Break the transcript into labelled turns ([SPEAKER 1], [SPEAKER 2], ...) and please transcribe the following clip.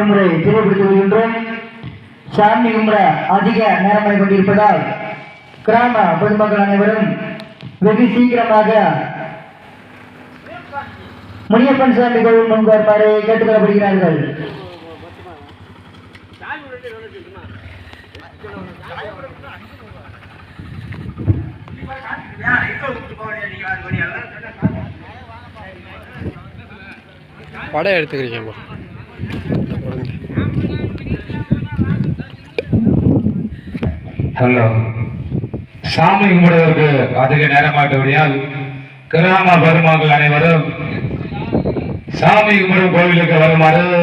[SPEAKER 1] முறை தெளிவுபடுத்தி வருகின்றோம். சாமி கும்பிட அதிக நேரமாக கொண்டிருப்பதால் கிராம பொதுமக்கள் அனைவரும் வெகு சீக்கிரமாக முனியப்பன் சாமி கோவில் முன்பு வருமாறு கேட்டுக்கொள்ளப்படுகிறார்கள்.
[SPEAKER 2] படம் எடுத்துக்கிறீங்க
[SPEAKER 3] ஹலோ சாமி கும்பிடுவதற்கு அதிக நேரமாட்டபடியால் கிராம பெருமக்கள் அனைவரும் சாமி கும்பிடும் கோவிலுக்கு வருமாறு